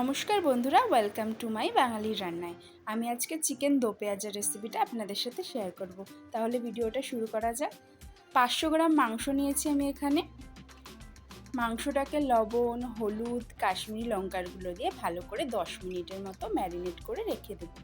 নমস্কার বন্ধুরা welcome to my বাঙালির রান্নায়। আমি আজকে চিকেন দো পেঁয়াজের রেসিপিটা আপনাদের সাথে শেয়ার করব। তাহলে ভিডিওটা শুরু করা যাক। পাঁচশো গ্রাম মাংস নিয়েছি আমি এখানে। মাংসটাকে লবণ, হলুদ, কাশ্মীরি লঙ্কারগুলো দিয়ে ভালো করে দশ মিনিটের মতো ম্যারিনেট করে রেখে দেবো।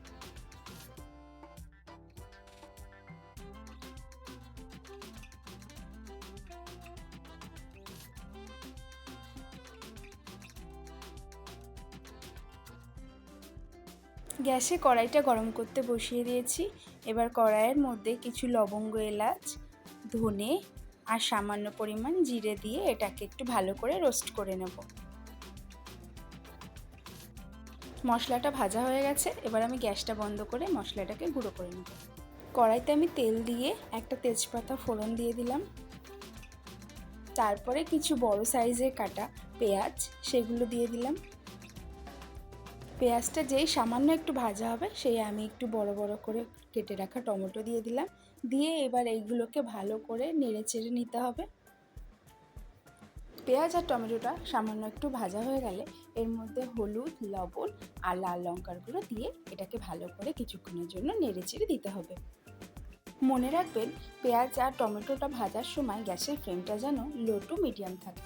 গ্যাসে কড়াইটা গরম করতে বসিয়ে দিয়েছি। এবার কড়াইয়ের মধ্যে কিছু লবঙ্গ, এলাচ, ধনে আর সামান্য পরিমাণ জিরে দিয়ে এটাকে একটু ভালো করে রোস্ট করে নেব। মশলাটা ভাজা হয়ে গেছে, এবার আমি গ্যাসটা বন্ধ করে মশলাটাকে গুঁড়ো করে নেব। কড়াইতে আমি তেল দিয়ে একটা তেজপাতা ফোড়ন দিয়ে দিলাম। তারপরে কিছু বড় সাইজের কাটা পেঁয়াজ, সেগুলো দিয়ে দিলাম। পেঁয়াজটা যেই সামান্য একটু ভাজা হবে, সেই আমি একটু বড় বড় করে কেটে রাখা টমেটো দিয়ে দিলাম। দিয়ে এবার এইগুলোকে ভালো করে নেড়ে চেড়ে নিতে হবে। পেঁয়াজ আর টমেটোটা সামান্য একটু ভাজা হয়ে গেলে এর মধ্যে হলুদ, লবণ আর লাল লঙ্কার গুঁড়ো দিয়ে এটাকে ভালো করে কিছুক্ষণের জন্য নেড়ে চেড়ে দিতে হবে। মনে রাখবেন, পেঁয়াজ আর টমেটোটা ভাজার সময় গ্যাসের ফ্লেমটা যেন লো টু মিডিয়াম থাকে।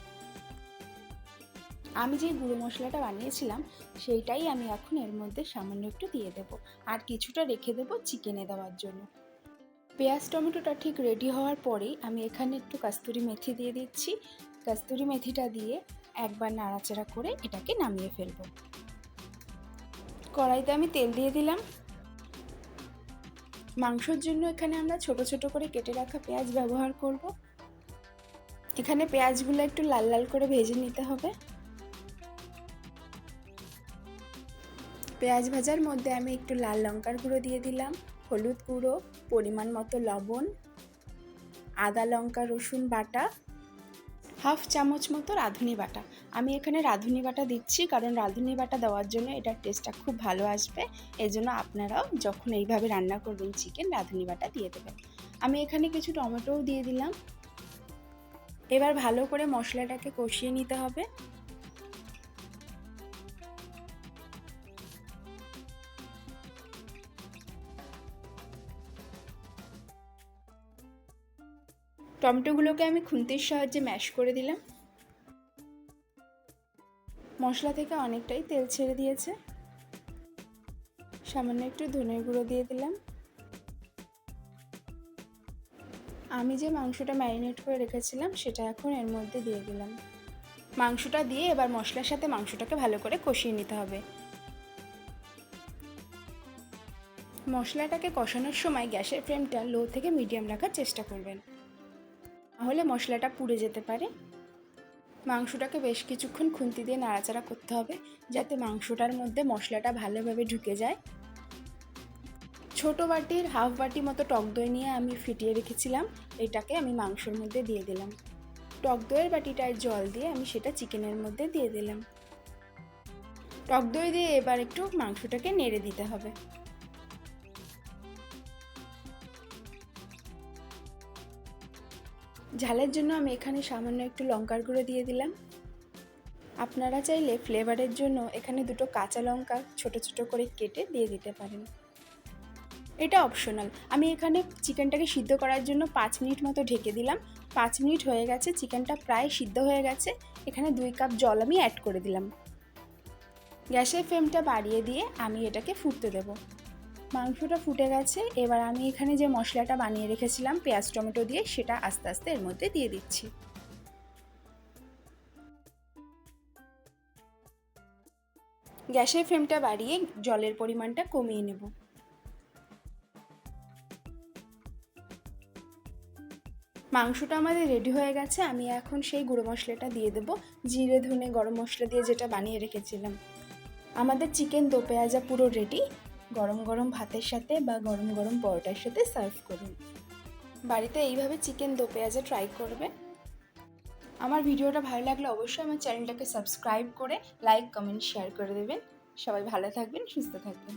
আমি যে গুঁড়ো মশলাটা বানিয়েছিলাম, সেইটাই আমি এখন এর মধ্যে সামান্য একটু দিয়ে দেব। আর কিছুটা রেখে দেব চিকেনে দেওয়ার জন্য। পেঁয়াজ টমেটোটা ঠিক রেডি হওয়ার পরেই আমি এখানে একটু কাস্তুরি মেথি দিয়ে দিচ্ছি। কাস্তুরি মেথিটা দিয়ে একবার নাড়াচাড়া করে এটাকে নামিয়ে ফেলব। কড়াইতে আমি তেল দিয়ে দিলাম। মাংসর জন্য এখানে আমরা ছোট ছোট করে কেটে রাখা পেঁয়াজ ব্যবহার করব। এখানে পেঁয়াজগুলো একটু লাল লাল করে ভেজে নিতে হবে। পেঁয়াজ ভাজার মধ্যে আমি একটু লাল লঙ্কার গুঁড়ো দিয়ে দিলাম, হলুদ গুঁড়ো, পরিমাণ মতো লবণ, আদা লঙ্কা, রসুন বাটা, হাফ চামচ মতো রাঁধুনি বাটা। আমি এখানে রাঁধুনি বাটা দিচ্ছি কারণ রাঁধুনি বাটা দেওয়ার জন্য এটার টেস্টটা খুব ভালো আসবে। এজন্য আপনারাও যখন এইভাবে রান্না করবেন চিকেন রাঁধুনি বাটা দিয়ে দেবেন। আমি এখানে কিছু টমেটোও দিয়ে দিলাম। এবার ভালো করে মশলাটাকে কষিয়ে নিতে হবে। টমেটোগুলোকে আমি খুন্তির সাহায্যে ম্যাশ করে দিলাম। মশলা থেকে অনেকটাই তেল ছেড়ে দিয়েছে। সামান্য একটু ধনের গুঁড়ো দিয়ে দিলাম। আমি যে মাংসটা ম্যারিনেট করে রেখেছিলাম, সেটা এখন এর মধ্যে দিয়ে দিলাম। মাংসটা দিয়ে এবার মশলার সাথে মাংসটাকে ভালো করে কষিয়ে নিতে হবে। মশলাটাকে কষানোর সময় গ্যাসের ফ্লেমটা লো থেকে মিডিয়াম রাখার চেষ্টা করবেন। তাহলে মশলাটা পুড়ে যেতে পারে। মাংসটাকে বেশ কিছুক্ষণ খুন্তি দিয়ে নাড়াচাড়া করতে হবে, যাতে মাংসটার মধ্যে মশলাটা ভালোভাবে ঢুকে যায়। ছোট বাটির, হাফ বাটি মতো টক দই নিয়ে আমি ফিটিয়ে রেখেছিলাম, এটাকে আমি মাংসের মধ্যে দিয়ে দিলাম। টক দইয়ের বাটিটায় জল দিয়ে আমি সেটা চিকেনের মধ্যে দিয়ে দিলাম। টক দই দিয়ে এবার একটু মাংসটাকে নেড়ে দিতে হবে। ঝালের জন্য আমি এখানে সামান্য একটু লঙ্কার গুঁড়ো দিয়ে দিলাম। আপনারা চাইলে ফ্লেভারের জন্য এখানে দুটো কাঁচা লঙ্কা ছোট ছোট করে কেটে দিয়ে দিতে পারেন। এটা অপশনাল। আমি এখানে চিকেনটাকে সিদ্ধ করার জন্য পাঁচ মিনিট মতো ঢেকে দিলাম। পাঁচ মিনিট হয়ে গেছে, চিকেনটা প্রায় সিদ্ধ হয়ে গেছে। এখানে দুই কাপ জল আমি অ্যাড করে দিলাম। গ্যাসের ফ্লেমটা বাড়িয়ে দিয়ে আমি এটাকে ফুটতে দেবো। মাংসটা ফুটে গেছে। এবার আমি এখানে যে মশলাটা বানিয়ে রেখেছিলাম, পেঁয়াজ, টমেটো দিয়ে, সেটা আস্তে আস্তে এর মধ্যে দিয়ে দিচ্ছি। গ্যাসের ফ্লেমটা বাড়িয়ে জলের পরিমাণটা কমিয়ে নেব। মাংসটা আমাদের রেডি হয়ে গেছে। আমি এখন সেই গুঁড়ো মশলাটা দিয়ে দেবো। জিরে, ধনে, গরম মশলা দিয়ে যেটা বানিয়ে রেখেছিলাম। আমাদের চিকেন দো পেঁয়াজা পুরো রেডি। গরম গরম ভাতের সাথে বা গরম গরম পরোটার সাথে সার্ভ করুন। বাড়িতে এইভাবে চিকেন দো পেঁয়াজে ট্রাই করবে। আমার ভিডিওটা ভালো লাগলে অবশ্যই আমার চ্যানেলটাকে সাবস্ক্রাইব করে লাইক, কমেন্ট, শেয়ার করে দেবেন। সবাই ভালো থাকবেন, সুস্থ থাকবেন।